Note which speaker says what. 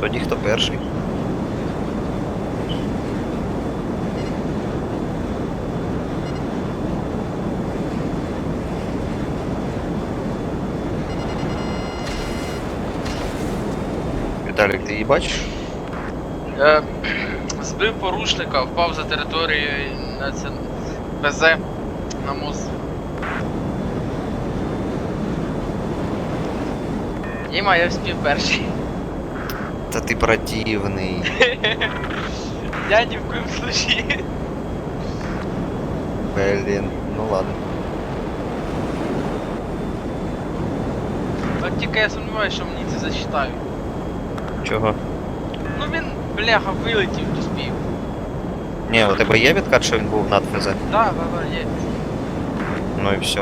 Speaker 1: Тоді хто перший? Віталік, ти її бачиш?
Speaker 2: Е, збив порушника, впав за територією на це ПЗ на мост. Діма, я вспів перший.
Speaker 1: Та ти противний.
Speaker 2: Я ні в коїм случаї.
Speaker 1: Блін, ну ладно.
Speaker 2: Так тільки я сумніваюся, що мені це зачитають.
Speaker 1: Чого?
Speaker 2: Ну він, бляха, вилетів, то спів.
Speaker 1: Ні, у тебе є відкат, що він був над ФЗ?
Speaker 2: Да, да, да, є.
Speaker 1: Ну і все.